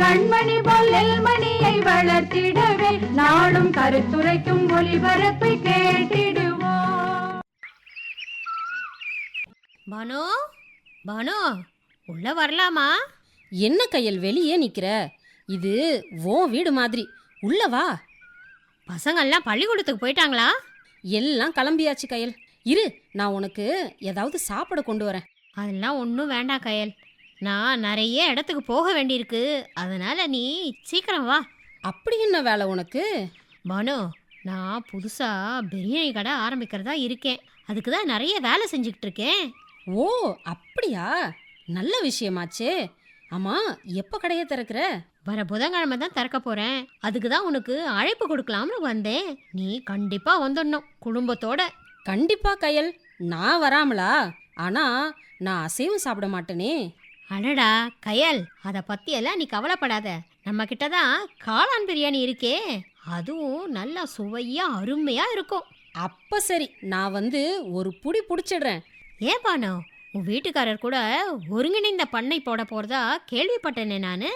கண்மணி பொல்லல் மணியை வளர்த்திடவே நாடும் கருத்துரைக்கும் ஒளிபரப்பை கேட்டிடுவோம். பானு பானு உள்ள வரலாமா? என்ன கையல் வெளியே நிக்கிற? இது ஓ வீடு மாதிரி. உள்ள வா. பசங்கள்லாம் பள்ளிக்கூடத்துக்கு போயிட்டாங்களா? எல்லாம் கிளம்பியாச்சு கையல். இரு நான் உனக்கு ஏதாவது சாப்பிட கொண்டு வரேன். அதெல்லாம் ஒன்றும் வேண்டாம் கயல். நான் நிறைய இடத்துக்கு போக வேண்டியிருக்கு. அதனால நீ சீக்கிரம் வா. அப்படி என்ன வேலை உனக்கு? பானு நான் புதுசாக பிரியாணி கடை ஆரம்பிக்கிறதா இருக்கேன். அதுக்கு தான் நிறைய வேலை செஞ்சுக்கிட்டு இருக்கேன். ஓ அப்படியா? நல்ல விஷயமாச்சே. ஆமா எப்ப கடையை திறக்கிற? வர புதன்கிழமை தான் திறக்க போகிறேன் அதுக்கு தான் உனக்கு அழைப்பு கொடுக்கலாம்னு வந்தேன். நீ கண்டிப்பாக வந்துடணும் குடும்பத்தோட. கண்டிப்பா கையல். நான் வராமலா? ஆனா நான் அசைவம் சாப்பிட மாட்டேனே. அடடா கயல் அதை பற்றியெல்லாம் நீ கவலைப்படாத. நம்ம கிட்ட தான் காளான் பிரியாணி இருக்கே. அதுவும் நல்லா சுவையா அருமையா இருக்கும். அப்ப சரி நான் வந்து ஒரு புடி புடிச்சிடுறேன். ஏன் பானு? உன் வீட்டுக்காரர் கூட ஒருங்கிணைந்த பண்ணை போட போறதா கேள்விப்பட்டேனே நானு.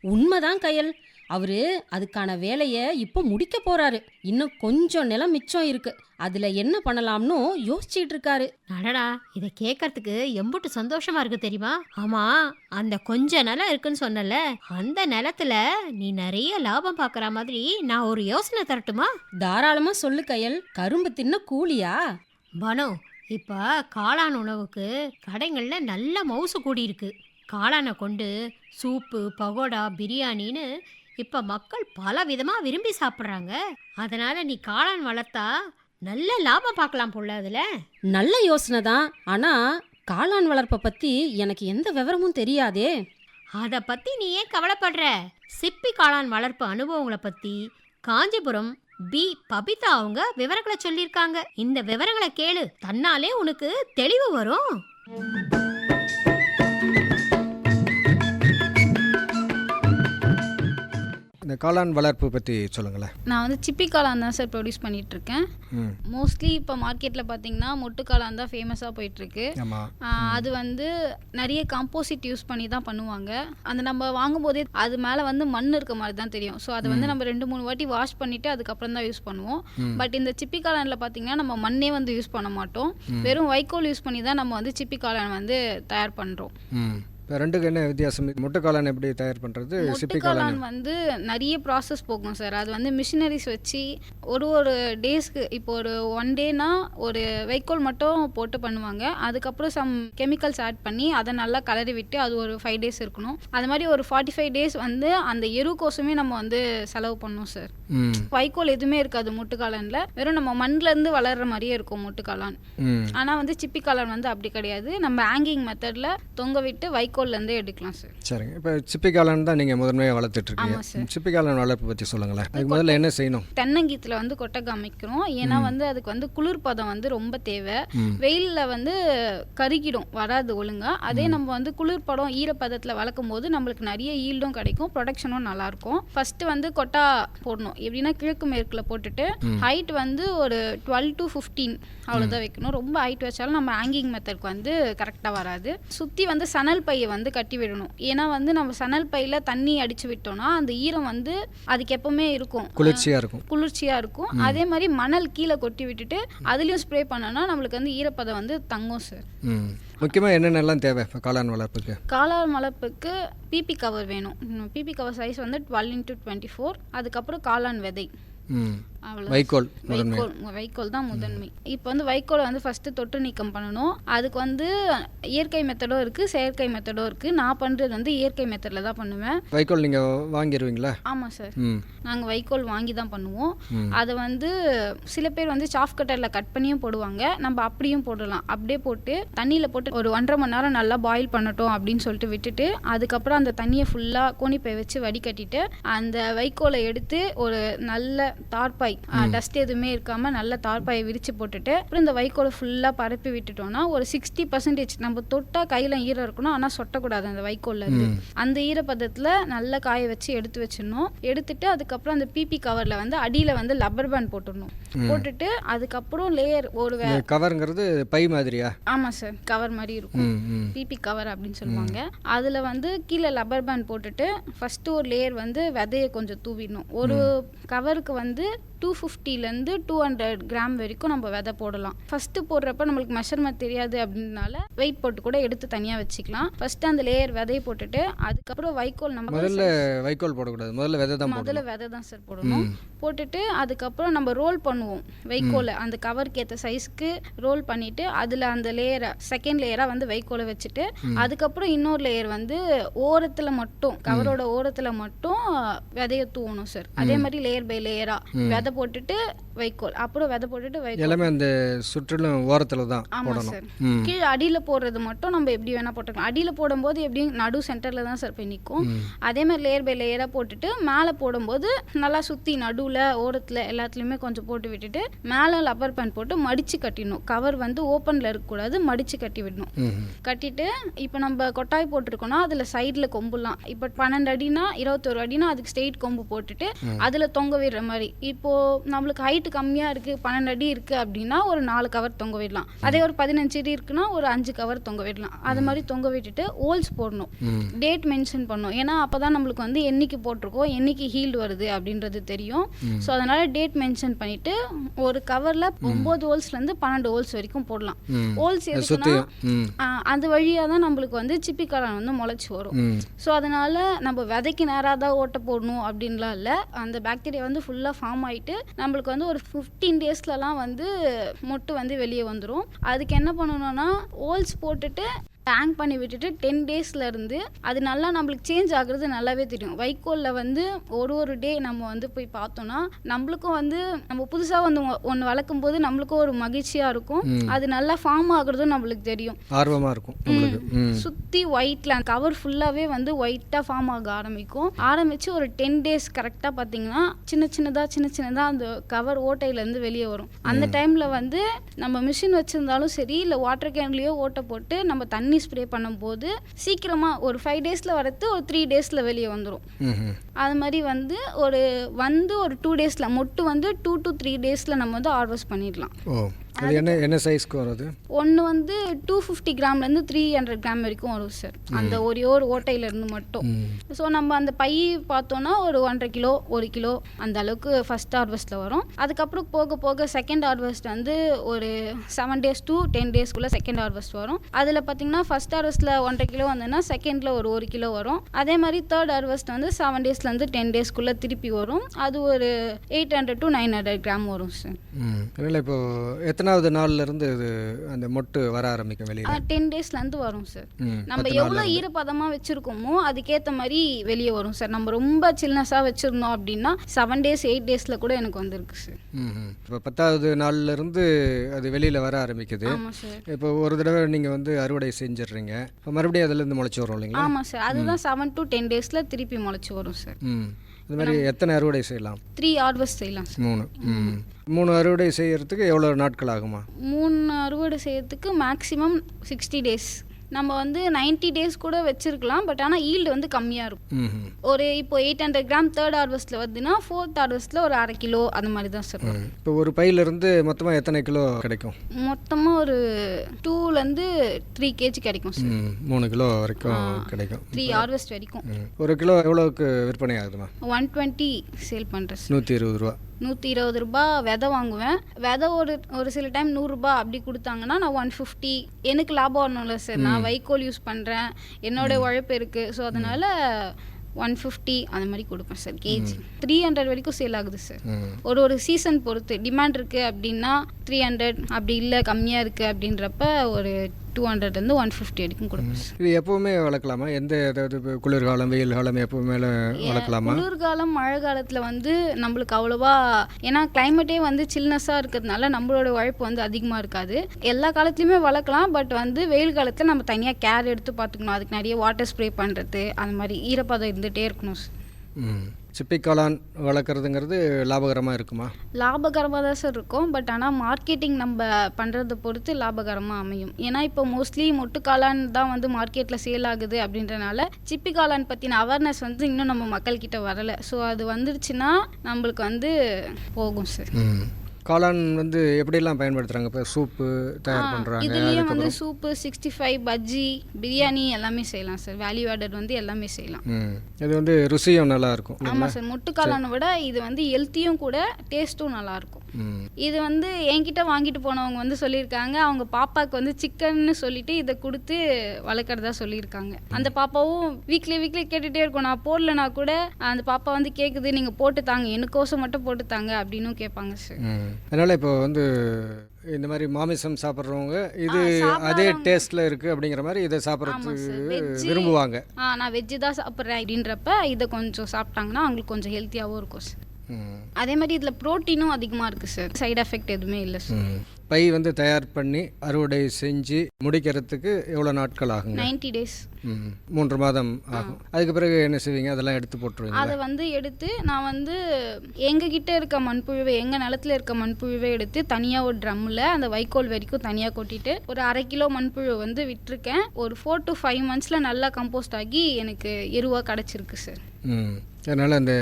உண்மைதான் கையல். அவரு அதுக்கான வேலையை இப்போ முடிக்க போறாரு. இன்னும் கொஞ்சம் நிலம் மிச்சம் இருக்கு. அதுல என்ன பண்ணலாம்னு யோசிச்சிட்டு இருக்காரு அடடா இதை கேட்கறதுக்கு எம்புட்டு சந்தோஷமா இருக்கு தெரியுமா? ஆமா அந்த கொஞ்ச நிலம் இருக்குன்னு சொன்னல அந்த நிலத்துல நீ நிறைய லாபம் பார்க்குற மாதிரி நான் ஒரு யோசனை தரட்டுமா? தாராளமா சொல்லு கையல் கரும்பு தின்ன கூலியா? பானு இப்போ காளான் உணவுக்கு கடைகளில் நல்ல மவுசு கூடியிருக்கு. காளானை கொண்டு சூப்பு பகோடா பிரியாணின்னு இப்போ மக்கள் பல விதமாக விரும்பி சாப்பிட்றாங்க. அதனால நீ காளான் வளர்த்தா நல்ல லாபம் பார்க்கலாம் போல அதில். நல்ல யோசனை தான். ஆனா காளான் வளர்ப்பை பத்தி எனக்கு எந்த விவரமும் தெரியாதே. அதை பற்றி நீ ஏன் கவலைப்படுற? சிப்பி காளான் வளர்ப்பு அனுபவங்களை பற்றி காஞ்சிபுரம் பி. பபிதா அவங்க விவரங்களை சொல்லியிருக்காங்க. இந்த விவரங்களை கேளு. தன்னாலே உனக்கு தெளிவு வரும். இந்த காளான் வளர்ப்பு பற்றி சொல்லுங்களேன். நான் வந்து சிப்பி காளான் தான் சார் ப்ரொடியூஸ் பண்ணிட்டு இருக்கேன் மோஸ்ட்லி இப்போ மார்க்கெட்டில் பார்த்தீங்கன்னா மொட்டு காளான் தான் ஃபேமஸாக போயிட்டுருக்கு. ஆமாம் அது வந்து நிறைய காம்போசிட் யூஸ் பண்ணி தான் பண்ணுவாங்க. அந்த நம்ம வாங்கும்போதே அது மேலே வந்து மண் இருக்க மாதிரி தான் தெரியும். ஸோ அதை வந்து நம்ம ரெண்டு மூணு வாட்டி வாஷ் பண்ணிவிட்டு அதுக்கப்புறம் தான் யூஸ் பண்ணுவோம். பட் இந்த சிப்பி காளானில் பார்த்தீங்கன்னா நம்ம மண்ணே வந்து யூஸ் பண்ண மாட்டோம். வெறும் வைக்கோல் யூஸ் பண்ணி தான் நம்ம வந்து சிப்பி காளான் வந்து தயார் பண்ணுறோம் இப்போ ரெண்டுக்கு என்ன வித்தியாசம்? முட்டை காளான் எப்படி தயார் பண்ணுறது சிப்பி காளான் வந்து நிறைய ப்ராசஸ் போகும் சார். அது வந்து மிஷினரிஸ் வச்சு ஒரு ஒரு டேஸ்க்கு இப்போ ஒரு ஒன் டேனா ஒரு வைக்கோல் மட்டும் போட்டு பண்ணுவாங்க. அதுக்கப்புறம் சம் கெமிக்கல்ஸ் ஆட் பண்ணி அதை நல்லா கலரி விட்டு அது ஒரு ஃபைவ் டேஸ் இருக்கணும். அது மாதிரி ஒரு ஃபார்ட்டி ஃபைவ் டேஸ் வந்து அந்த எருக்கோசமே நம்ம வந்து செலவு பண்ணோம் சார். வைக்கோல் எதுவுமே இருக்காது முட்டுக்காளான்ல. வெறும் நம்ம மண்ணுல இருந்து வளர்ற மாதிரியே இருக்கும் முட்டுக்காளான். ஆனால் வந்து சிப்பி காளான் வந்து அப்படி கிடையாது. நம்ம ஹேங்கிங் மெத்தடில் தொங்க விட்டு வைக்கோல்ல இருந்தே எடுக்கலாம் சார். சரிங்க. இப்போ சிப்பி காளான் தான் நீங்கள் முதன்மையாக வளர்த்துட்டு ஆமா இருக்கீங்க சார். சிப்பி காளான் வளர்ப்பு பற்றி சொல்லுங்களேன். அதுக்கு முதல்ல என்ன செய்யணும்? தென்னங்கீத்துல வந்து கொட்டை காமிக்கிறோம். ஏன்னா வந்து அதுக்கு வந்து குளிர்பதம் வந்து ரொம்ப தேவை. வெயில்ல வந்து கருகிடும் வராது ஒழுங்கா. அதே நம்ம வந்து குளிர்பதம் ஈரப்பதத்துல வளர்க்கும் போது நம்மளுக்கு நிறைய ஈல்டும் கிடைக்கும் ப்ரொடக்ஷனும் நல்லா இருக்கும் ஃபர்ஸ்ட் வந்து கொட்டா போடணும். எப்படின்னா கிழக்கு மேற்குல போட்டுட்டு ஹைட் வந்து ஒரு டுவெல் டு ஃபிஃப்டீன் அவ்வளோதான் வைக்கணும். ரொம்ப ஹைட் வச்சாலும் நம்ம ஹேங்கிங் மெத்தட்க்கு வந்து கரெக்டாக வராது. சுற்றி வந்து சணல் பையை வந்து கட்டி விடணும். ஏன்னா வந்து நம்ம சணல் பையில தண்ணி அடிச்சு விட்டோம்னா அந்த ஈரம் வந்து அதுக்கு எப்பவுமே இருக்கும். குளிர்ச்சியாக இருக்கும். குளிர்ச்சியாக இருக்கும். அதே மாதிரி மணல் கீழே கொட்டி விட்டுட்டு அதுலேயும் ஸ்ப்ரே பண்ணோன்னா நம்மளுக்கு வந்து ஈரப்பதம் வந்து தங்கும் சார் முக்கியமாக என்னென்னலாம் தேவை இப்போ காளான் வளர்ப்புக்கு? காளான் வளர்ப்புக்கு பிபி கவர் வேணும். பிபி கவர் சைஸ் வந்து டுவெல் இன்ட்டு டுவெண்ட்டி ஃபோர் அதுக்கப்புறம் காளான் விதை. வைக்கோல் வைக்கோல் வைக்கோல் தான் முதன்மை. இப்போ வந்து வைக்கோலை வந்து ஃபஸ்ட்டு தொட்டு நீக்கம் பண்ணணும். அதுக்கு வந்து இயற்கை மெத்தடும் இருக்குது செயற்கை மெத்தடும் இருக்குது நான் பண்ணுறது வந்து இயற்கை மெத்தடில் தான் பண்ணுவேன். வைக்கோல் நீங்கள் வாங்கிடுவீங்களா ஆமாம் சார் நாங்கள் வைக்கோல் வாங்கி தான் பண்ணுவோம். அதை வந்து சில பேர் வந்து சாஃப்ட் கட்டரில் கட் பண்ணியும் போடுவாங்க. நம்ம அப்படியும் போடலாம். அப்படியே போட்டு தண்ணியில் போட்டு ஒரு ஒன்றரை மணி நேரம் நல்லா பாயில் பண்ணட்டும் அப்படின்னு சொல்லிட்டு விட்டுட்டு அதுக்கப்புறம் அந்த தண்ணியை ஃபுல்லாக கோணிப்பை வச்சு வடிகட்டிட்டு அந்த வைக்கோலை எடுத்து ஒரு நல்ல தார்பாய் தார்பாய் டஸ்ட் எதுவுமே இருக்காம நல்ல தார்பாயை விரிச்சு போட்டுட்டு அப்புறம் இந்த வைக்கோலை ஃபுல்லா பரப்பி விட்டுட்டோம்னா ஒரு சிக்ஸ்டி பர்சன்டேஜ் நம்ம தொட்டா கையில ஈரம் இருக்கணும் ஆனா சொட்டக்கூடாது அந்த வைக்கோல்ல இருந்து. அந்த ஈரப்பதத்துல நல்லா காய வச்சு எடுத்து வச்சிடணும். எடுத்துட்டு அதுக்கப்புறம் அந்த பிபி கவர்ல வந்து அடியில வந்து லப்பர் பேண்ட் போட்டுடணும். போட்டுட்டு அதுக்கப்புறம் லேயர் ஒரு கவருங்கிறது பை மாதிரியா? ஆமா சார் கவர் மாதிரி இருக்கும். பிபி கவர் அப்படின்னு சொல்லுவாங்க. அதில் வந்து கீழே லப்பர் பேண்ட் போட்டுட்டு ஃபஸ்ட்டு ஒரு லேயர் வந்து விதையை கொஞ்சம் தூவிடணும். ஒரு கவருக்கு வந்து டூ ஃபிஃப்டிலேருந்து டூ ஹண்ட்ரட் கிராம் வரைக்கும் நம்ம விதை போடலாம். ஃபஸ்ட்டு போடுறப்ப நம்மளுக்கு மெஷர்மெண்ட் தெரியாது அப்படின்னால வெயிட் போட்டு கூட எடுத்து தனியாக வச்சுக்கலாம். ஃபஸ்ட்டு அந்த லேயர் விதையை போட்டுட்டு அதுக்கப்புறம் வைக்கோல் நம்ம முதல்ல வைக்கோல் போடக்கூடாது. முதல்ல விதை தான் முதல்ல விதை தான் சார் போடணும். போட்டுட்டு அதுக்கப்புறம் நம்ம ரோல் பண்ணுவோம் வைக்கோலை. அந்த கவருக்கு ஏற்ற சைஸ்க்கு ரோல் பண்ணிட்டு அதில் அந்த லேயரை செகண்ட் லேயராக வந்து வைக்கோலை வச்சுட்டு அதுக்கப்புறம் இன்னொரு லேயர் வந்து ஓரத்தில் மட்டும் கவரோட ஓரத்தில் மட்டும் விதைய தூவணும் சார் அதே மாதிரி லேயர் பை லேயராக விதை போட்டுட்டு வைக்கோல். அப்புறம் விதை போட்டுட்டு வைக்கோல். எல்லாமே அந்த சுற்றிலும் ஓரத்தில் தான் ஆமாம் போடணும். சார். கீழே அடியில் போடுறது மட்டும் நம்ம எப்படி வேணால் போட்டுக்கலாம். அடியில் போடும்போது எப்படியும் நடு சென்டரில் தான் சார் போய் நிற்கும் அதே மாதிரி லேயர் பை லேயராக போட்டுட்டு மேலே போடும்போது நல்லா சுற்றி நடுவில் ஓரத்தில் எல்லாத்துலேயுமே கொஞ்சம் போட்டு விட்டுட்டு மேலே லப்பர் பேண்ட் போட்டு மடித்து கட்டிடணும். கவர் வந்து ஓப்பனில் இருக்கக்கூடாது மடித்து கட்டி விடணும். கட்டிட்டு இப்போ நம்ம கொட்டாய் போட்டிருக்கோம்னா அதில் சைடில் கொம்புலாம். இப்போ பன்னெண்டு அடினா இருபத்தொரு அடினா அதுக்கு ஸ்ட்ரெயிட் கொம்பு போட்டுட்டு அதில் தொங்க விடுற மாதிரி. இப்போ நம்மளுக்கு ஹைட்டு கம்மியாக இருக்குது பன்னெண்டு அடி இருக்குது அப்படின்னா ஒரு நாலு கவர் தொங்க விடலாம். அதே ஒரு பதினஞ்சு அடி இருக்குன்னா ஒரு அஞ்சு கவர் தொங்க விடலாம். அது மாதிரி தொங்க விட்டுட்டு ஹோல்ஸ் போடணும். டேட் மென்ஷன் பண்ணணும். ஏன்னா அப்போ தான் நம்மளுக்கு வந்து என்னைக்கு போட்டிருக்கோம். என்னைக்கு ஹீல்டு வருது அப்படின்றது தெரியும். ஸோ அதனால டேட் மென்ஷன் பண்ணிட்டு ஒரு கவரில் ஒம்பது ஹோல்ஸ்லேருந்து பன்னெண்டு ஹோல்ஸ் வரைக்கும் போடலாம். ஹோல்ஸ் எதுக்குன்னா அது வழியாக தான் நம்மளுக்கு வந்து சிப்பி காளான் வந்து முளைச்சி வரும். ஸோ அதனால நம்ம விதைக்கு நேராக தான் ஓட்ட போடணும் அப்படின்லாம் இல்லை. அந்த பாக்டீரியா வந்து ஃபுல்லாக ஃபார்ம் ஆகிட்டு நம்மளுக்கு வந்து ஒரு ஃபிஃப்டீன் டேஸ்லலாம் வந்து மொட்டு வந்து வெளியே வந்துடும் அதுக்கு என்ன பண்ணணும்னா ஓல்ஸ் போட்டுட்டு டேங்க் பண்ணி விட்டுட்டு டென் டேஸ்ல இருந்து அது நல்லா நம்மளுக்கு சேஞ்ச் ஆகுறது நல்லாவே தெரியும். வைக்கோலில் வந்து ஒரு ஒரு டே நம்ம வந்து போய் பார்த்தோம்னா நம்மளுக்கும் வந்து நம்ம புதுசாக வந்து ஒன்று வளர்க்கும் போது நம்மளுக்கும் ஒரு மகிழ்ச்சியாக இருக்கும். அது நல்லா ஃபார்ம் ஆகுறதும் நம்மளுக்கு தெரியும். ஆர்வமாக இருக்கும் சுற்றி ஒயிட்ல கவர் ஃபுல்லாகவே வந்து ஒயிட்டாக ஃபார்ம் ஆக ஆரம்பிக்கும். ஆரம்பித்து ஒரு டென் டேஸ் கரெக்டாக பார்த்தீங்கன்னா சின்ன சின்னதாக சின்ன சின்னதாக அந்த கவர் ஓட்டையிலேருந்து வெளியே வரும். அந்த டைமில் வந்து நம்ம மிஷின் வச்சுருந்தாலும் சரி இல்லை வாட்டர் கேன்லேயோ ஓட்டை போட்டு நம்ம தண்ணி ஸ்ப்ரே பண்ணும்போது சீக்கிரமாக ஒரு ஃபைவ் டேஸில் வரது ஒரு த்ரீ டேஸில் வெளியே வந்துடும் அது மாதிரி வந்து ஒரு வந்து ஒரு டூ டேஸில் மொட்டு வந்து டூ டு த்ரீ டேஸில் நம்ம வந்து ஹார்வெஸ்ட் பண்ணிடலாம். அது என்ன என்ன சைஸ்க்கு வருது ஒன்று வந்து டூ ஃபிஃப்டி கிராம்லேருந்து த்ரீ ஹண்ட்ரட் கிராம் வரைக்கும் வரும் சார் அந்த ஒரே ஒரு ஓட்டையிலேருந்து மட்டும். ஸோ நம்ம அந்த பை பார்த்தோன்னா ஒரு ஒன்றரை கிலோ ஒரு கிலோ அந்த அளவுக்கு ஃபஸ்ட் ஹார்வெஸ்ட்டில் வரும். அதுக்கப்புறம் போக போக செகண்ட் ஹார்வெஸ்ட் வந்து ஒரு செவன் டேஸ் டு டென் டேஸ்க்குள்ளே செகண்ட் ஹார்வெஸ்ட் வரும். அதில் பார்த்தீங்கன்னா ஃபஸ்ட் ஹார்வெஸ்ட்டில் ஒன்றரை கிலோ வந்ததுன்னா செகண்டில் ஒரு ஒரு கிலோ வரும். அதே மாதிரி தேர்ட் ஹார்வெஸ்ட் வந்து செவன் டேஸ்லேருந்து டென் டேஸ்க்குள்ளே திருப்பி வரும். அது ஒரு eight hundred to nine hundred gram வரும் சார் இப்போ எத்தனாவது நாள்ல இருந்து இது அந்த மொட்டு வர ஆரம்பிக்கும் வெளியில்? டென் டேஸ்லேருந்து வரும் சார் நம்ம எவ்வளோ ஈரப்பதமாக வச்சுருக்கோமோ அதுக்கேற்ற மாதிரி வெளியே வரும் சார் நம்ம ரொம்ப சில்னஸாக வச்சுருந்தோம் அப்படின்னா செவன் டேஸ் எயிட் டேஸில் கூட எனக்கு வந்திருக்கு சார் இப்போ பத்தாவது நாள்ல இருந்து அது வெளியில் வர ஆரம்பிக்குது. இப்போ ஒரு தடவை நீங்கள் வந்து அறுவடை செஞ்சிடுறீங்க. மறுபடியும் அதுலேருந்து முளைச்சி வரும் இல்லைங்களா? ஆமாம் சார் அதுதான் செவன் டு டென் டேஸில் திருப்பி முளைச்சி வரும் சார் ம் இந்த மாதிரி எத்தனை அறுவடை செய்யலாம்? த்ரீ ஹார்வெஸ்ட் செய்யலாம் மூணு. மூணு அறுவடை செய்யறதுக்கு எவ்வளோ நாட்கள் ஆகுமா? மூணு அறுவடை செய்யறதுக்கு மேக்ஸிமம் சிக்ஸ்டி டேஸ் நம்ம வந்து 90 டேஸ் கூட வச்சிருக்கலாம் பட் ஆனால் ஈல்டு வந்து கம்மியாக இருக்கும். ஒரு இப்போ எயிட் ஹண்ட்ரட் கிராம் தேர்ட் ஹார்வெஸ்ட்டில் வருதுன்னா ஃபோர்த் ஹார்வெஸ்ட்டில் ஒரு அரை கிலோ அந்த மாதிரி தான் சார். இப்போ ஒரு பையிலிருந்து மொத்தமாக எத்தனை கிலோ கிடைக்கும்? மொத்தமாக ஒரு டூலேருந்து த்ரீ கேஜி கிடைக்கும் சார் மூணு கிலோ வரைக்கும் கிடைக்கும். த்ரீ ஹார்வெஸ்ட் வரைக்கும். ஒரு கிலோ எவ்வளோவுக்கு விற்பனை ஆகுதுமா ஒன் டுவெண்ட்டி சேல் பண்ணுறேன் நூற்றி இருபது ரூபா. நூற்றி இருபது ரூபாய் விதை வாங்குவேன். விதை ஒரு ஒரு சில டைம் நூறுரூபா அப்படி கொடுத்தாங்கன்னா நான் ஒன் ஃபிஃப்டி எனக்கு லாபம் வரணும்ல சார் நான் வைக்கோல் யூஸ் பண்ணுறேன் என்னோட உழைப்பு இருக்குது ஸோ அதனால் ஒன் ஃபிஃப்டி அந்த மாதிரி கொடுப்பேன் சார் கேஜி த்ரீ ஹண்ட்ரட் வரைக்கும் சேல் ஆகுது சார் ஒரு ஒரு சீசன் பொறுத்து. டிமாண்ட் இருக்குது அப்படின்னா த்ரீ ஹண்ட்ரட் அப்படி இல்லை கம்மியாக இருக்குது அப்படின்றப்ப ஒரு டூ ஹண்ட்ரட்லேருந்து ஒன் ஃபிஃப்டி வரைக்கும் கொடுப்பேன் சார் இது எப்பவுமே வளர்க்கலாமா? எந்த இப்போ குளிர்காலம் வெயில் காலம் எப்பவுமே வளர்க்கலாமா? குளிர்காலம் மழை காலத்தில் வந்து நம்மளுக்கு அவ்வளோவா ஏன்னா கிளைமேட்டே வந்து சில்னஸாக இருக்கிறதுனால நம்மளோட உழைப்பு வந்து அதிகமாக இருக்காது. எல்லா காலத்துலையுமே வளர்க்கலாம் பட் வந்து வெயில் காலத்தில் நம்ம தனியாக கேர் எடுத்து பார்த்துக்கணும். அதுக்கு நிறைய வாட்டர் ஸ்ப்ரே பண்ணுறது அந்த மாதிரி ஈரப்பதம் இருந்துகிட்டே இருக்கணும் ம் சிப்பி காளான் வளர்க்குறதுங்கிறது லாபகரமாக இருக்குமா? லாபகரமாக தான் சார் இருக்கும். பட் ஆனால் மார்க்கெட்டிங் நம்ம பண்ணுறதை பொறுத்து லாபகரமாக அமையும். ஏன்னா இப்போ மோஸ்ட்லி மொட்டு காளான் தான் வந்து மார்க்கெட்டில் சேல் ஆகுது அப்படின்றனால சிப்பி காளான் பற்றின அவேர்னஸ் வந்து இன்னும் நம்ம மக்கள்கிட்ட வரலை. ஸோ அது வந்துருச்சுன்னா நம்மளுக்கு வந்து போகும் சார் காளான் வந்து எப்படிலாம் பயன்படுத்துகிறாங்க இப்போ சூப்பு தயார் பண்ணுறாங்க இதுலேயும் வந்து soup sixty five bajji biryani எல்லாமே செய்யலாம் சார் வேல்யூ ஆடட் வந்து எல்லாமே செய்யலாம். இது வந்து ருசியும் நல்லா இருக்கும் ஆமாம் சார் முட்டுக்காளானை விட இது வந்து ஹெல்த்தியும் கூட டேஸ்ட்டும் நல்லாயிருக்கும். ம். இது வந்து என்கிட்ட வாங்கிட்டு போனவங்க வந்து சொல்லியிருக்காங்க. அவங்க பாப்பாவுக்கு வந்து சிக்கன்னு சொல்லிட்டு இதை கொடுத்து வளர்க்குறதா சொல்லியிருக்காங்க. அந்த பாப்பாவும் வீக்லி வீக்லி கேட்டுகிட்டே இருக்கும். நான் போடலனா கூட அந்த பாப்பா வந்து கேட்குது நீங்கள் போட்டு தாங்க. எனக்கோசம் மட்டும் போட்டு தாங்க. அப்படின்னும் கேட்பாங்க சார் அதனால் இப்போ வந்து இந்த மாதிரி மாமிசம் சாப்பிட்றவங்க இது அதே டேஸ்ட்டில் இருக்குது அப்படிங்கிற மாதிரி இதை சாப்பிட்றதுக்கு விரும்புவாங்க. ஆ நான் வெஜ்ஜு தான் சாப்பிட்றேன் அப்படின்றப்ப இதை கொஞ்சம் சாப்பிட்டாங்கன்னா அவங்களுக்கு கொஞ்சம் ஹெல்த்தியாகவும் இருக்கும் சார். அதே மாதிரி இதில் ப்ரோட்டீனும் அதிகமாக இருக்குது சார். சைடு எஃபெக்ட் எதுவுமே இல்லை சார். பை வந்து தயார் பண்ணி அறுவடை செஞ்சு முடிக்கிறதுக்கு எவ்வளோ நாட்கள் ஆகுங்க? நைன்டி டேஸ் மூன்று மாதம் ஆகும். அதுக்கு பிறகு என்ன செய்வீங்க? அதெல்லாம் எடுத்து போட்டுருவீங்க அதை வந்து எடுத்து நான் வந்து எங்ககிட்ட இருக்க மண்புழுவை எங்கள் நிலத்துல இருக்க மண்புழுவை எடுத்து தனியாக ஒரு ட்ரம்மில் அந்த வைக்கோல் வரைக்கும் தனியாக கொட்டிட்டு ஒரு அரை கிலோ மண்புழு வந்து விட்டிருக்கேன். ஒரு ஃபோர் டு ஃபைவ் மந்த்ஸில் நல்லா கம்போஸ்ட் ஆகி எனக்கு எருவாக கிடச்சிருக்கு சார் அதனால் அந்த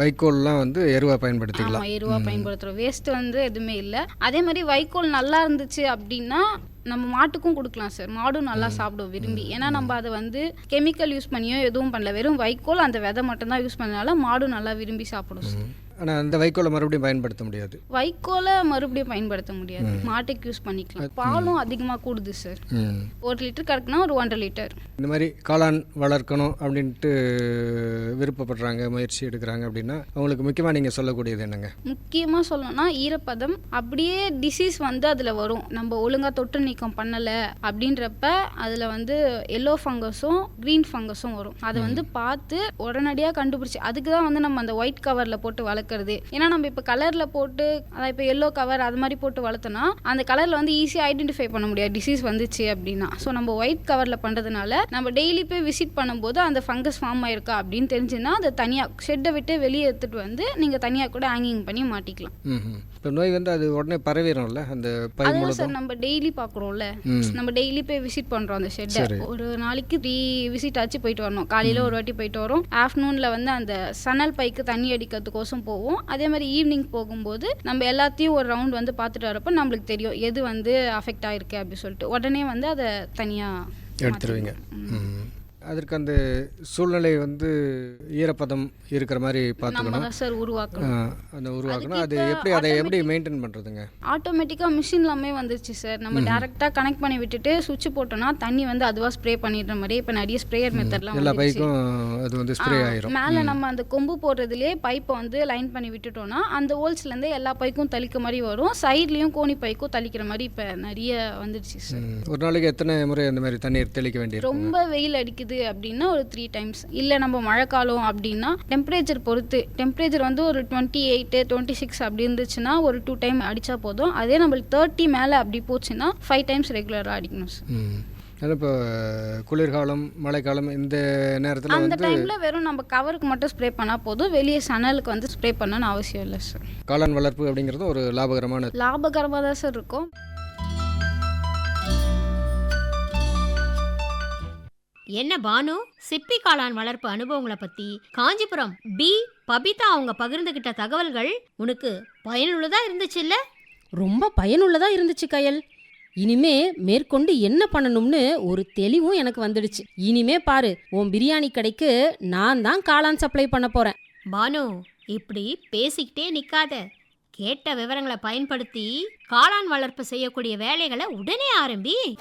வைக்கோல்லாம் வந்து எருவாக பயன்படுத்திக்கலாம். எருவாக பயன்படுத்துகிறோம் வேஸ்ட் வந்து எதுவுமே இல்லை. அதே மாதிரி வைக்கோல் நல்லா இருந்துச்சு அப்படின்னா நம்ம மாட்டுக்கும் கொடுக்கலாம் சார். மாடும் நல்லா சாப்பிடும் விரும்பி. ஏன்னா நம்ம அதை வந்து கெமிக்கல் யூஸ் பண்ணியோ எதுவும் பண்ணல. வெறும் வைக்கோல் அந்த விதை மட்டும்தான் யூஸ் பண்ணனால மாடும் நல்லா விரும்பி சாப்பிடும் சார். ஆனால் அந்த வைக்கோலை மறுபடியும் பயன்படுத்த முடியாது. வைக்கோலை மறுபடியும் பயன்படுத்த முடியாது. மாட்டுக்கு யூஸ் பண்ணிக்கலாம். பாலும் அதிகமாக கூடுது சார் ஒரு லிட்டர் கறக்குனா ஒரு ஒன்றரை லிட்டர். இந்த மாதிரி காளான் வளர்க்கணும் அப்படின்ட்டு விருப்பப்படுறாங்க முயற்சி எடுக்கிறாங்க அப்படின்னா அவங்களுக்கு முக்கியமாக நீங்கள் சொல்லக்கூடியது என்னங்க? முக்கியமாக சொல்லணும்னா ஈரப்பதம் அப்படியே டிசீஸ் வந்து அதில் வரும். நம்ம ஒழுங்காக தொற்று நீக்கம் பண்ணலை அப்படின்றப்ப அதில் வந்து எல்லோ ஃபங்கஸும் க்ரீன் ஃபங்கஸும் வரும். அதை வந்து பார்த்து உடனடியாக கண்டுபிடிச்சி அதுக்கு தான் வந்து நம்ம அந்த ஒயிட் கவரில் போட்டு வளர்க்குறது. ஏன்னா நம்ம இப்போ கலரில் போட்டு அதான் இப்போ எல்லோ கவர் அது மாதிரி போட்டு வளர்த்தோன்னா அந்த கலரில் வந்து ஈஸியாக ஐடென்டிஃபை பண்ண முடியாது. டிசீஸ் வந்துச்சு அப்படின்னா. ஸோ நம்ம ஒயிட் கவரில் பண்ணுறதுனால நம்ம டெய்லி போய் விசிட் பண்ணும்போது அந்த ஃபங்கஸ் ஃபார்ம் ஆயிருக்கா அப்படின்னு தெரிஞ்சுன்னா அதை தனியாக ஷெட்டை விட்டு வெளியே எடுத்துகிட்டு வந்து நீங்கள் தனியாக கூட ஹேங்கிங் பண்ணி மாட்டிக்கலாம். இப்போ நோய் வந்து அது உடனே பரவிடும்ல அந்த பை முழுதும்? சார் நம்ம டெய்லி பார்க்குறோம்ல. நம்ம டெய்லி போய் விசிட் பண்ணுறோம் அந்த ஷெட்டை ஒரு நாளைக்கு த்ரீ விசிட் ஆச்சு போயிட்டு வரணும். காலையில் ஒரு வாட்டி போயிட்டு வரோம். ஆஃப்டர்நூனில் வந்து அந்த சணல் பைக்கு தண்ணி அடிக்கிறதுக்கோசம் போவோம். அதே மாதிரி ஈவினிங் போகும்போது நம்ம எல்லாத்தையும் ஒரு ரவுண்ட் வந்து பார்த்துட்டு வரப்போ நம்மளுக்கு தெரியும் எது வந்து அஃபெக்ட் ஆயிருக்கு அப்படின்னு சொல்லிட்டு. உடனே வந்து அதை தனியாக எடுத்துருவீங்க. அதற்கு அந்த சூழ்நிலை வந்து ஈரப்பதம் இருக்கிற மாதிரி பார்த்துக்கணும். சார் உருவாக்கணும். அந்த உருவாக்கணும். அது எப்படி அதை எப்படி மெயின்டைன் பண்ணுறதுங்க ஆட்டோமேட்டிக்காக மிஷின் எல்லாமே வந்துருச்சு சார். நம்ம டேரெக்டாக கனெக்ட் பண்ணி விட்டுட்டு சுவிட்ச் போட்டோம்னா தண்ணி வந்து அதுவாக ஸ்ப்ரே பண்ணிடுற மாதிரி இப்போ நிறைய ஸ்ப்ரேயர் மெத்தட்லாம் எல்லா வந்துருச்சு. பைக்கும் அது வந்து ஸ்ப்ரே ஆயிரும். மேலே நம்ம அந்த கொம்பு போடுறதுலேயே பைப்பை வந்து லைன் பண்ணி விட்டுட்டோம்னா அந்த ஹோல்ஸ்லேருந்து எல்லா பைக்கும் தளிக்க மாதிரி வரும். சைட்லேயும் கோணி பைக்கும் தளிக்கிற மாதிரி இப்போ நிறைய வந்துடுச்சு சார். ஒரு நாளைக்கு எத்தனை முறை அந்த மாதிரி தண்ணீர் தெளிக்க வேண்டியிருக்கும் ரொம்ப வெயில் அடிக்குது அப்படின்னா ஒரு த்ரீ டைம்ஸ் இல்லை நம்ம மழைக்காலம் அப்படின்னா டெம்பரேச்சர் பொறுத்து. டெம்பரேச்சர் வந்து ஒரு டுவெண்ட்டி எயிட்டு டுவெண்ட்டி சிக்ஸ் அப்படி இருந்துச்சுன்னா ஒரு டூ டைம் அடித்தா போதும். அதே நம்மளுக்கு தேர்ட்டி மேலே அப்படி போச்சுன்னா ஃபைவ் டைம்ஸ் ரெகுலராக அடிக்கணும் சார் ஏன்னா இப்போ குளிர்காலம் மழைக்காலம் இந்த நேரத்தில் அந்த டைமில் வெறும் நம்ம கவருக்கு மட்டும் ஸ்ப்ரே பண்ணால் போதும். வெளியே சணலுக்கு வந்து ஸ்ப்ரே பண்ணணும்னு அவசியம் இல்லை சார் காளான் வளர்ப்பு அப்படிங்கிறது ஒரு லாபகரமான லாபகரமாக தான் சார் இருக்கும். என்ன பானு? சிப்பி காளான் வளர்ப்பு அனுபவங்களை பத்தி காஞ்சிபுரம் பி பபிதா அவங்க பகிர்ந்துகிட்ட தகவல்கள் உனக்கு பயனுள்ளதா இருந்துச்சுல்ல ரொம்ப பயனுள்ளதா இருந்துச்சு கயல். இனிமே மேற்கொண்டு என்ன பண்ணணும்னு ஒரு தெளிவும் எனக்கு வந்துடுச்சு. இனிமே பாரு உன் பிரியாணி கடைக்கு நான் தான் காளான் சப்ளை பண்ண போறேன். பானு இப்படி பேசிக்கிட்டே நிக்காத. கேட்ட விவரங்களை பயன்படுத்தி காளான் வளர்ப்பு செய்யக்கூடிய வேலைகளை உடனே ஆரம்பி.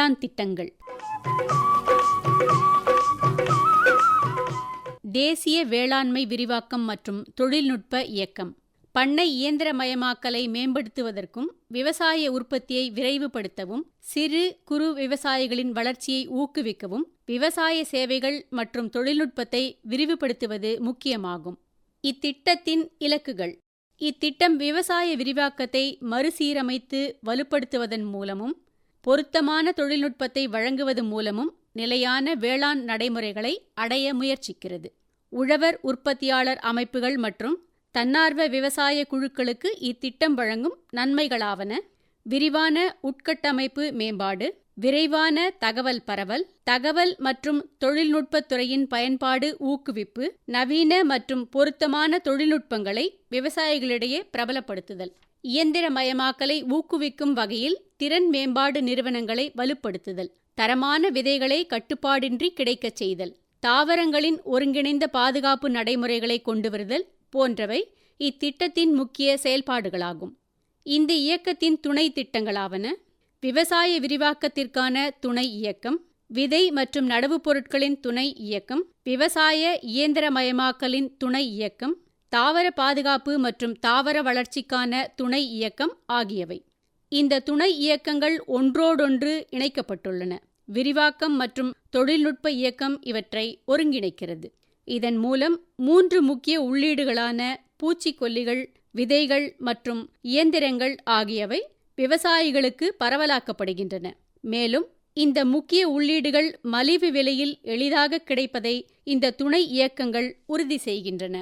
வேளாண் திட்டங்கள். தேசிய வேளாண்மை விரிவாக்கம் மற்றும் தொழில்நுட்ப இயக்கம். பண்ணை இயந்திரமயமாக்கலை மேம்படுத்துவதற்கும் விவசாய உற்பத்தியை விரைவுபடுத்தவும் சிறு குறு விவசாயிகளின் வளர்ச்சியை ஊக்குவிக்கவும் விவசாய சேவைகள் மற்றும் தொழில்நுட்பத்தை விரிவுபடுத்துவது முக்கியமாகும். இத்திட்டத்தின் இலக்குகள். இத்திட்டம் விவசாய விரிவாக்கத்தை மறுசீரமைத்து வலுப்படுத்துவதன் மூலமும் பொருத்தமான தொழில்நுட்பத்தை வழங்குவது மூலமும் நிலையான வேளாண் நடைமுறைகளை அடைய முயற்சிக்கிறது. உழவர் உற்பத்தியாளர் அமைப்புகள் மற்றும் தன்னார்வ விவசாய குழுக்களுக்கு இத்திட்டம் வழங்கும் நன்மைகளாவன. விரிவான உட்கட்டமைப்பு மேம்பாடு விரைவான தகவல் பரவல் தகவல் மற்றும் தொழில்நுட்பத் துறையின் பயன்பாடு ஊக்குவிப்பு நவீன மற்றும் பொருத்தமான தொழில்நுட்பங்களை விவசாயிகளிடையே பிரபலப்படுத்துதல். இயந்திரமயமாக்கலை ஊக்குவிக்கும் வகையில் திறன் மேம்பாடு நிறுவனங்களை வலுப்படுத்துதல் தரமான விதைகளை கட்டுப்பாடின்றி கிடைக்கச் செய்தல் தாவரங்களின் ஒருங்கிணைந்த பாதுகாப்பு நடைமுறைகளை கொண்டுவருதல் போன்றவை இத்திட்டத்தின் முக்கிய செயல்பாடுகளாகும். இந்த இயக்கத்தின் துணை திட்டங்களாவன விவசாய விரிவாக்கத்திற்கான துணை இயக்கம் விதை மற்றும் நடவு பொருட்களின் துணை இயக்கம் விவசாய இயந்திரமயமாக்கலின் துணை இயக்கம் தாவர பாதுகாப்பு மற்றும் தாவர வளர்ச்சிக்கான துணை இயக்கம் ஆகியவை. இந்த துணை இயக்கங்கள் ஒன்றோடொன்று இணைக்கப்பட்டுள்ளன. விரிவாக்கம் மற்றும் தொழில்நுட்ப இயக்கம் இவற்றை ஒருங்கிணைக்கிறது. இதன் மூலம் மூன்று முக்கிய உள்ளீடுகளான பூச்சிக்கொல்லிகள் விதைகள் மற்றும் இயந்திரங்கள் ஆகியவை விவசாயிகளுக்கு பரவலாக்கப்படுகின்றன. மேலும் இந்த முக்கிய உள்ளீடுகள் மலிவு விலையில் எளிதாக கிடைப்பதை இந்த துணை இயக்கங்கள் உறுதி செய்கின்றன.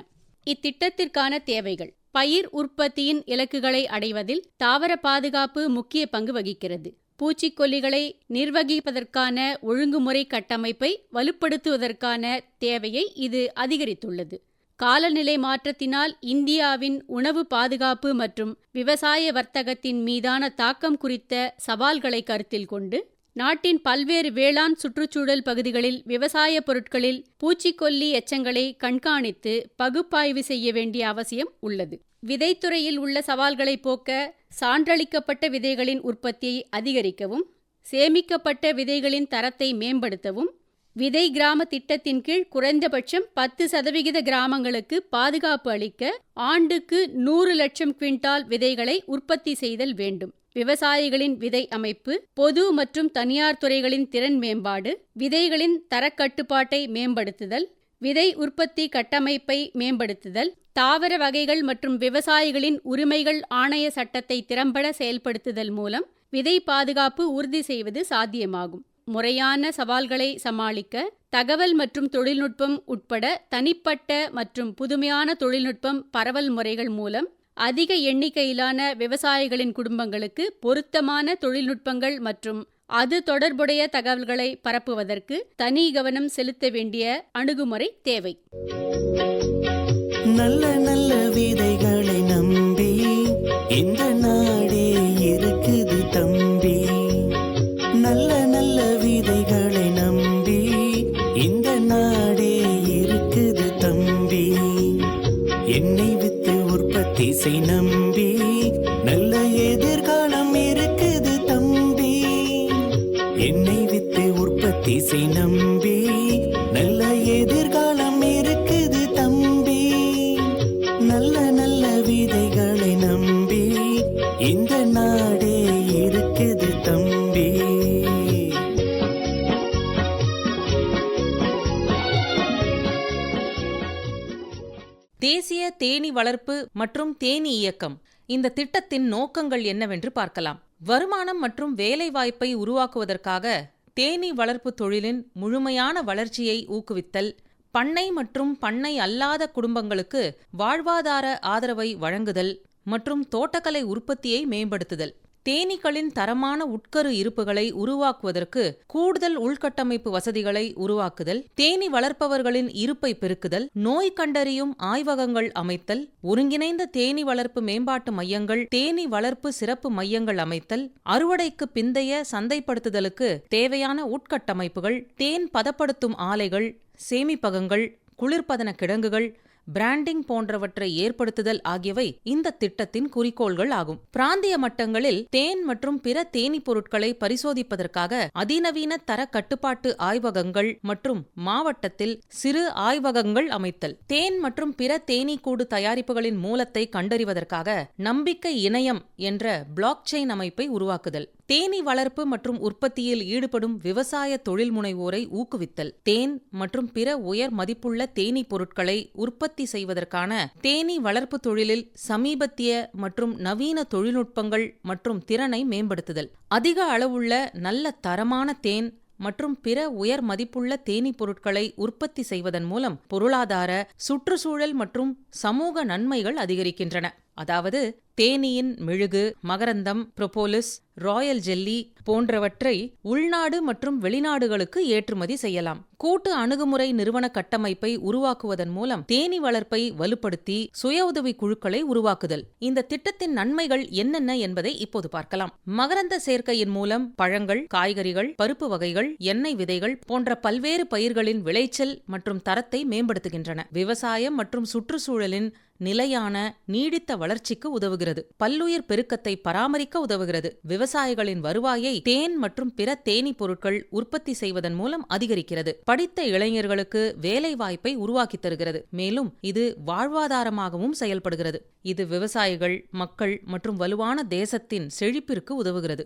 இத்திட்டத்திற்கான தேவைகள். பயிர் உற்பத்தியின் இலக்குகளை அடைவதில் தாவர பாதுகாப்பு முக்கிய பங்கு வகிக்கிறது. பூச்சிக்கொல்லிகளை நிர்வகிப்பதற்கான ஒழுங்குமுறை கட்டமைப்பை வலுப்படுத்துவதற்கான தேவையை இது அதிகரித்துள்ளது. காலநிலை மாற்றத்தினால் இந்தியாவின் உணவு பாதுகாப்பு மற்றும் விவசாய வர்த்தகத்தின் மீதான தாக்கம் குறித்த சவால்களை கருத்தில் கொண்டு நாட்டின் பல்வேறு வேளாண் சுற்றுச்சூழல் பகுதிகளில் விவசாய பொருட்களில் பூச்சிக்கொல்லி எச்சங்களை கண்காணித்து பகுப்பாய்வு செய்ய வேண்டிய அவசியம் உள்ளது. விதைத்துறையில் உள்ள சவால்களை போக்க சான்றளிக்கப்பட்ட விதைகளின் உற்பத்தியை அதிகரிக்கவும் சேமிக்கப்பட்ட விதைகளின் தரத்தை மேம்படுத்தவும் விதை கிராம திட்டத்தின் கீழ் குறைந்தபட்சம் பத்து சதவிகித கிராமங்களுக்கு பாதுகாப்பு அளிக்க ஆண்டுக்கு நூறு லட்சம் குவிண்டால் விதைகளை உற்பத்தி செய்தல் வேண்டும். விவசாயிகளின் விதை அமைப்பு பொது மற்றும் தனியார் துறைகளின் திறன் மேம்பாடு விதைகளின் தரக்கட்டுப்பாட்டை மேம்படுத்துதல் விதை உற்பத்தி கட்டமைப்பை மேம்படுத்துதல் தாவர வகைகள் மற்றும் விவசாயிகளின் உரிமைகள் ஆணைய சட்டத்தை திறம்பட செயல்படுத்துதல் மூலம் விதை பாதுகாப்பு உறுதி செய்வது சாத்தியமாகும். முறையான சவால்களை சமாளிக்க தகவல் மற்றும் தொழில்நுட்பம் உட்பட தனிப்பட்ட மற்றும் புதுமையான தொழில்நுட்பம் பரவல் முறைகள் மூலம் அதிக எண்ணிக்கையிலான விவசாயிகளின் குடும்பங்களுக்கு பொருத்தமான தொழில்நுட்பங்கள் மற்றும் அது தொடர்புடைய தகவல்களை பரப்புவதற்கு தனி கவனம் செலுத்த வேண்டிய அணுகுமுறை தேவை. நல்ல நல்ல விதைகளை நம்பி இந்த நாள் வளர்ப்பு மற்றும் தேனீ இயக்கம். இந்த திட்டத்தின் நோக்கங்கள் என்னவென்று பார்க்கலாம். வருமானம் மற்றும் வேலைவாய்ப்பை உருவாக்குவதற்காக தேனீ வளர்ப்பு தொழிலின் முழுமையான வளர்ச்சியை ஊக்குவித்தல் பண்ணை மற்றும் பண்ணை அல்லாத குடும்பங்களுக்கு வாழ்வாதார ஆதரவை வழங்குதல் மற்றும் தோட்டக்கலை உற்பத்தியை மேம்படுத்துதல். தேனீக்களின் தரமான உட்கரு இருப்புகளை உருவாக்குவதற்கு கூடுதல் உள்கட்டமைப்பு வசதிகளை உருவாக்குதல் தேனீ வளர்ப்பவர்களின் இருப்பை பெருக்குதல் நோய் கண்டறியும் ஆய்வகங்கள் அமைத்தல் ஒருங்கிணைந்த தேனீ வளர்ப்பு மேம்பாட்டு மையங்கள் தேனீ வளர்ப்பு சிறப்பு மையங்கள் அமைத்தல் அறுவடைக்கு பிந்தைய சந்தைப்படுத்துதலுக்கு தேவையான உட்கட்டமைப்புகள் தேன் பதப்படுத்தும் ஆலைகள் சேமிப்பகங்கள் குளிர்பதன கிடங்குகள் பிராண்டிங் போன்றவற்றை ஏற்படுத்துதல் ஆகியவை இந்த திட்டத்தின் குறிக்கோள்கள் ஆகும். பிராந்திய மட்டங்களில் தேன் மற்றும் பிற தேனீ பொருட்களை பரிசோதிப்பதற்காக அதிநவீன தர கட்டுப்பாட்டு ஆய்வகங்கள் மற்றும் மாவட்டத்தில் சிறு ஆய்வகங்கள் அமைத்தல். தேன் மற்றும் பிற தேனீக்கூடு தயாரிப்புகளின் மூலத்தை கண்டறிவதற்காக நம்பிக்கை இணையம் என்ற பிளாக் செயின் அமைப்பை உருவாக்குதல். தேனீ வளர்ப்பு மற்றும் உற்பத்தியில் ஈடுபடும் விவசாய தொழில் முனைவோரை ஊக்குவித்தல். தேன் மற்றும் பிற உயர் மதிப்புள்ள தேனீ பொருட்களை உற்பத்தி செய்வதற்கான தேனீ வளர்ப்பு தொழிலில் சமீபத்திய மற்றும் நவீன தொழில்நுட்பங்கள் மற்றும் திறனை மேம்படுத்துதல். அதிக அளவுள்ள நல்ல தரமான தேன் மற்றும் பிற உயர் மதிப்புள்ள தேனீ பொருட்களை உற்பத்தி செய்வதன் மூலம் பொருளாதார சுற்றுச்சூழல் மற்றும் சமூக நன்மைகள் அதிகரிக்கின்றன. அதாவது தேனீயின் மெழுகு மகரந்தம் புரோபோலிஸ் ராயல் ஜெல்லி போன்றவற்றை உள்நாடு மற்றும் வெளிநாடுகளுக்கு ஏற்றுமதி செய்யலாம். கூட்டு அணுகுமுறை நிறுவன கட்டமைப்பை உருவாக்குவதன் மூலம் தேனி வளர்ப்பை வலுப்படுத்தி சுய உதவி குழுக்களை உருவாக்குதல். இந்த திட்டத்தின் நன்மைகள் என்னென்ன என்பதை இப்போது பார்க்கலாம். மகரந்த சேர்க்கையின் மூலம் பழங்கள் காய்கறிகள் பருப்பு வகைகள் எண்ணெய் விதைகள் போன்ற பல்வேறு பயிர்களின் விளைச்சல் மற்றும் தரத்தை மேம்படுத்துகின்றன. விவசாயம் மற்றும் சுற்றுச்சூழலின் நிலையான நீடித்த வளர்ச்சிக்கு உதவுகிறது. பல்லுயிர் பெருக்கத்தை பராமரிக்க உதவுகிறது. விவசாயிகளின் வருவாயை தேன் மற்றும் பிற தேனீ பொருட்கள் உற்பத்தி செய்வதன் மூலம் அதிகரிக்கிறது. படித்த இளைஞர்களுக்கு வேலை வாய்ப்பை உருவாக்கி தருகிறது. மேலும் இது வாழ்வாதாரமாகவும் செயல்படுகிறது. இது விவசாயிகள் மக்கள் மற்றும் வலுவான தேசத்தின் செழிப்பிற்கு உதவுகிறது.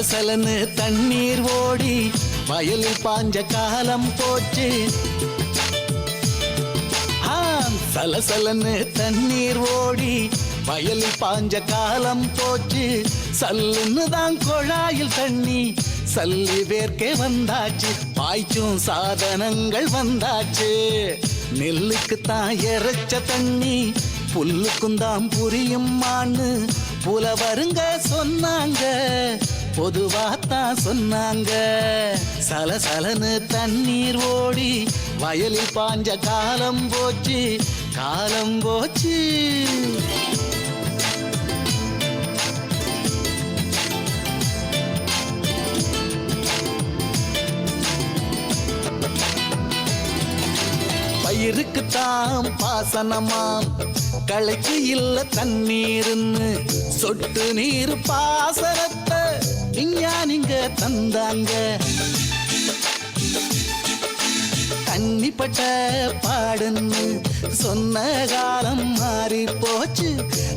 சலசலன்னு தண்ணீர் ஓடி வயலில் பாஞ்ச காலம் போச்சு. சலசலன்னு தண்ணீர் ஓடி வயலில் பாஞ்ச காலம் போச்சு. சல்லுன்னு தான் குழாயில் தண்ணி சல்லி வேர்க்கே வந்தாச்சு. பாய்ச்சும் சாதனங்கள் வந்தாச்சு. நெல்லுக்கு தான் இறைச்ச தண்ணி புல்லுக்கும் தான் புல புலவருங்க சொன்னாங்க பொதுவாத்தான் சொன்னாங்க. சலசலனு தண்ணீர் ஓடி வயலில் பாஞ்ச காலம் போச்சு காலம் போச்சு. பயிருக்கு தாம் பாசனமாம். களைக்கு இல்ல தண்ணீர்னு சொட்டு நீர் பாசனத்தை விஞ்ஞானிங்க தந்தாங்க. தண்ணிப்பட்ட பாடுன்னு சொன்ன காலம் மாறி போச்சு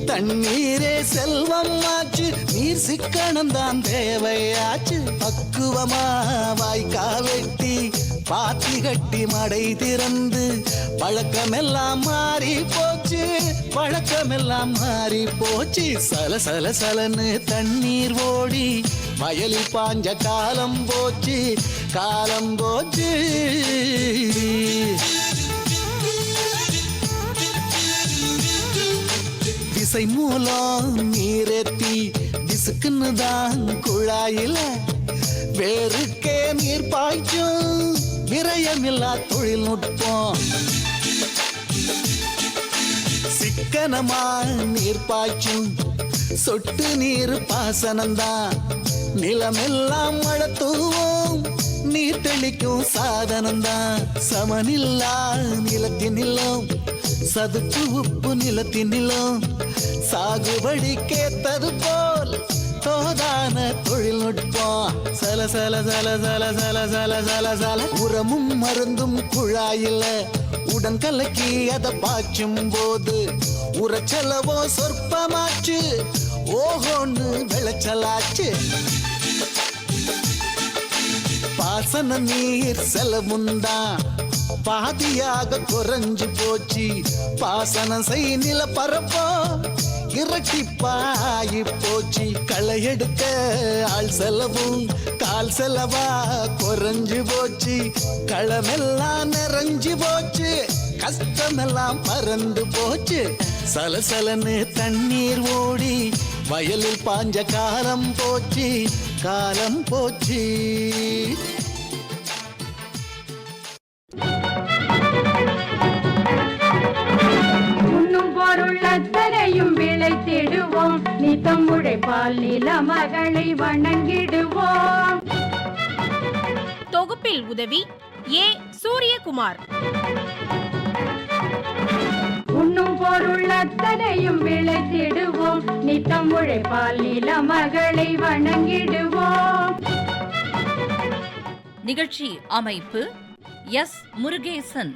தண்ணீரே செல்வம் ஆச்சு நீர் சிக்கனம் தான் தேவையாச்சு. பக்குவமா வாய்க்கா வெட்டி பாத்தி கட்டி மடை திறந்து பழக்கமெல்லாம் மாறி போச்சு பழக்கமெல்லாம் மாறி போச்சு சல சல சலன்னு தண்ணீர் ஓடி வயலில் பாஞ்ச காலம் போச்சு காலம் போச்சு. திசை மூலம் நீரெத்தி திசுக்குன்னு தான் குழாயில. வேறுக்கே நீர் பாய்ச்சும் விரயமில்லா தொழில்நுட்பம் சிக்கனமா நீர் பாய்ச்சும் சொட்டு நீர் பாசனம்தான். நிலமெல்லாம் மழை தூவும் நீர் தெளிக்கும் சாதனம்தான். சமனில்லா நிலத்தினிலும். சதுப்பு உப்பு நிலத்தினிலும். சாகுபடி கேத்தது போல் தோதான தொழில்நுட்பம் சல சல சல சல சல சல சல சல. உரமும் மருந்தும் குழாயில உடன் கலக்கி அதை பாய்ச்சும் போது உரச்செலவோ சொற்பமாச்சு. ஓஹோன்னு விளைச்சலாச்சு. வாசன நீர் செலவுந்தான் பாதியாக குறைஞ்சு போச்சு. பாசனம் செய் நில பரப்போ. இரட்டிப்பாயி போச்சு. களை எடுக்க ஆள் செலவும் கால் செலவா குறைஞ்சு போச்சு. களமெல்லாம் நிறைஞ்சு போச்சு. கஷ்டமெல்லாம் பறந்து போச்சு. சலசலன்னு தண்ணீர் ஓடி வயலில் பாஞ்ச காலம் போச்சு. காலம் போச்சு. விளைத்திடுவோம் நித்தம் உழைப்பால் நில மகளை வணங்கிடுவோம். தொகுப்பில் உதவி ஏ சூரியகுமார். உண்ணும் பொருள் அத்தனையும் விளைத்திடுவோம். நித்தம் உழைப்பால் நில மகளை வணங்கிடுவோம். நிகழ்ச்சி அமைப்பு எஸ் முருகேசன்.